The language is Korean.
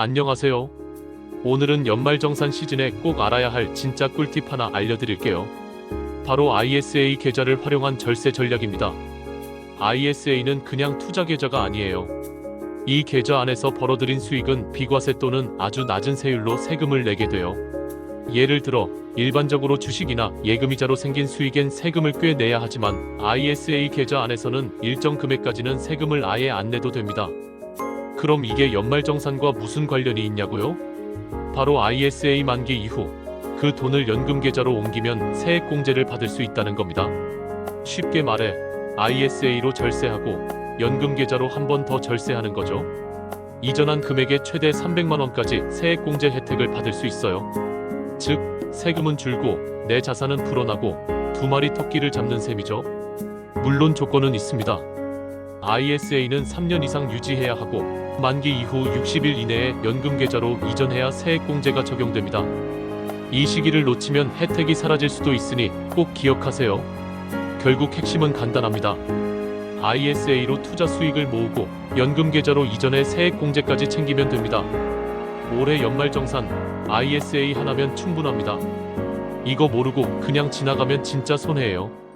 안녕하세요. 오늘은 연말정산 시즌에 꼭 알아야 할 진짜 꿀팁 하나 알려드릴게요. 바로 ISA 계좌를 활용한 절세 전략입니다. ISA는 그냥 투자 계좌가 아니에요. 이 계좌 안에서 벌어들인 수익은 비과세 또는 아주 낮은 세율로 세금을 내게 돼요. 예를 들어 일반적으로 주식이나 예금이자로 생긴 수익엔 세금을 꽤 내야 하지만 ISA 계좌 안에서는 일정 금액까지는 세금을 아예 안 내도 됩니다. 그럼 이게 연말정산과 무슨 관련이 있냐고요? 바로 ISA 만기 이후 그 돈을 연금 계좌로 옮기면 세액공제를 받을 수 있다는 겁니다. 쉽게 말해 ISA로 절세하고 연금 계좌로 한 번 더 절세하는 거죠. 이전한 금액의 최대 300만 원까지 세액공제 혜택을 받을 수 있어요. 즉 세금은 줄고 내 자산은 불어나고 두 마리 토끼를 잡는 셈이죠. 물론 조건은 있습니다. ISA는 3년 이상 유지해야 하고 만기 이후 60일 이내에 연금 계좌로 이전해야 세액공제가 적용됩니다. 이 시기를 놓치면 혜택이 사라질 수도 있으니 꼭 기억하세요. 결국 핵심은 간단합니다. ISA로 투자 수익을 모으고 연금 계좌로 이전해 세액공제까지 챙기면 됩니다. 올해 연말 정산 ISA 하나면 충분합니다. 이거 모르고 그냥 지나가면 진짜 손해예요.